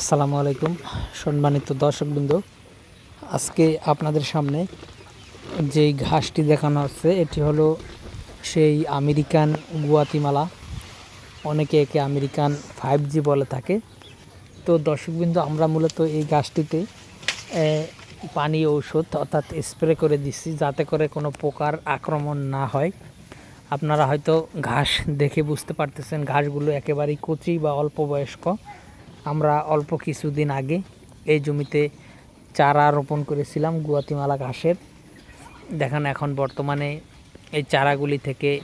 আসসালামু আলাইকুম, সম্মানিত দর্শকবৃন্দ। আজকে আপনাদের সামনে যেই ঘাসটি দেখানো হচ্ছে, এটি হলো সেই আমেরিকান গুয়াতিমালা। অনেকে একে আমেরিকান ফাইভ জি বলে থাকে। তো দর্শকবৃন্দ, আমরা মূলত এই গাছটিতে পানি ঔষধ অর্থাৎ স্প্রে করে দিচ্ছি, যাতে করে কোনো পোকার আক্রমণ না হয়। আপনারা হয়তো ঘাস দেখে বুঝতে পারতেছেন, ঘাসগুলো একেবারেই কচি বা অল্প বয়স্ক। আমরা অল্প কিছুদিন আগে এই জমিতে চারা রোপণ করেছিলাম গুয়াতিমালা ঘাসের। দেখেন এখন বর্তমানে এই চারাগুলি থেকে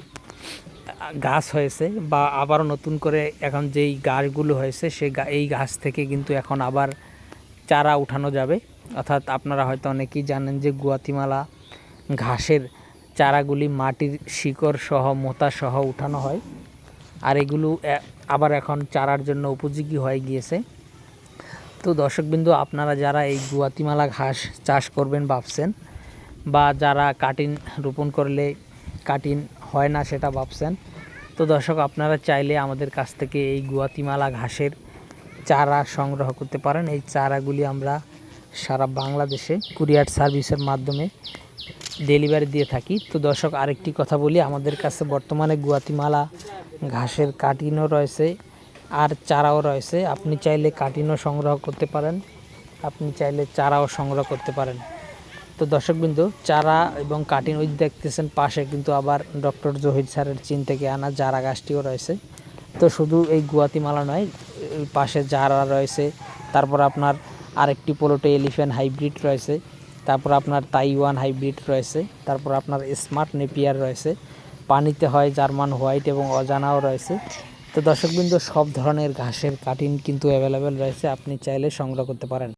গাছ হয়েছে বা আবারও নতুন করে এখন যেই গাছগুলো হয়েছে গা- এই গাছ থেকে কিন্তু এখন আবার চারা উঠানো যাবে। অর্থাৎ আপনারা হয়তো অনেকেই জানেন যে গুয়াতিমালা ঘাসের চারাগুলি মাটির শিকড় সহ, মোতা সহ উঠানো হয়। আর এগুলো আবার এখন চারার জন্য উপযোগী হয়ে গিয়েছে। তো দর্শকবিন্দু, আপনারা যারা এই গুয়াতিমালা ঘাস চাষ করবেন ভাবছেন, বা যারা কাটিন রোপণ করলে কাটিন হয় না সেটা ভাবছেন, তো দর্শক, আপনারা চাইলে আমাদের কাছ থেকে এই গুয়াতিমালা ঘাসের চারা সংগ্রহ করতে পারেন। এই চারাগুলি আমরা সারা বাংলাদেশে কুরিয়ার সার্ভিসের মাধ্যমে ডেলিভারি দিয়ে থাকি। তো দর্শক, আরেকটি কথা বলি, আমাদের কাছে বর্তমানে গুয়াতিমালা ঘাসের কাটিনও রয়েছে আর চারাও রয়েছে। আপনি চাইলে কাটিনও সংগ্রহ করতে পারেন। আপনি চাইলে চারাও সংগ্রহ করতে পারেন। তো দর্শকবিন্দু, চারা এবং কাটিন ওই দেখতেছেন পাশে কিন্তু আবার ডক্টর জহির স্যারের চীন থেকে আনা জারা গাছটিও রয়েছে। তো শুধু এই গুয়াতিমালা নয় পাশে জারা রয়েছে। তারপর আপনার আরেকটি পোলোটে এলিফ্যান্ট হাইব্রিড রয়েছে। তারপর আপনার তাইওয়ান হাইব্রিড রয়েছে। তারপর আপনার স্মার্ট নেপিয়ার রয়েছে। পানিতে হয় জার্মান হোয়াইট এবং অজানাও রয়েছে। তো দর্শকবৃন্দ, সব ধরনের ঘাসের কাটিন কিন্তু অ্যাভেলেবেল রয়েছে। আপনি চাইলে সংগ্রহ করতে পারেন।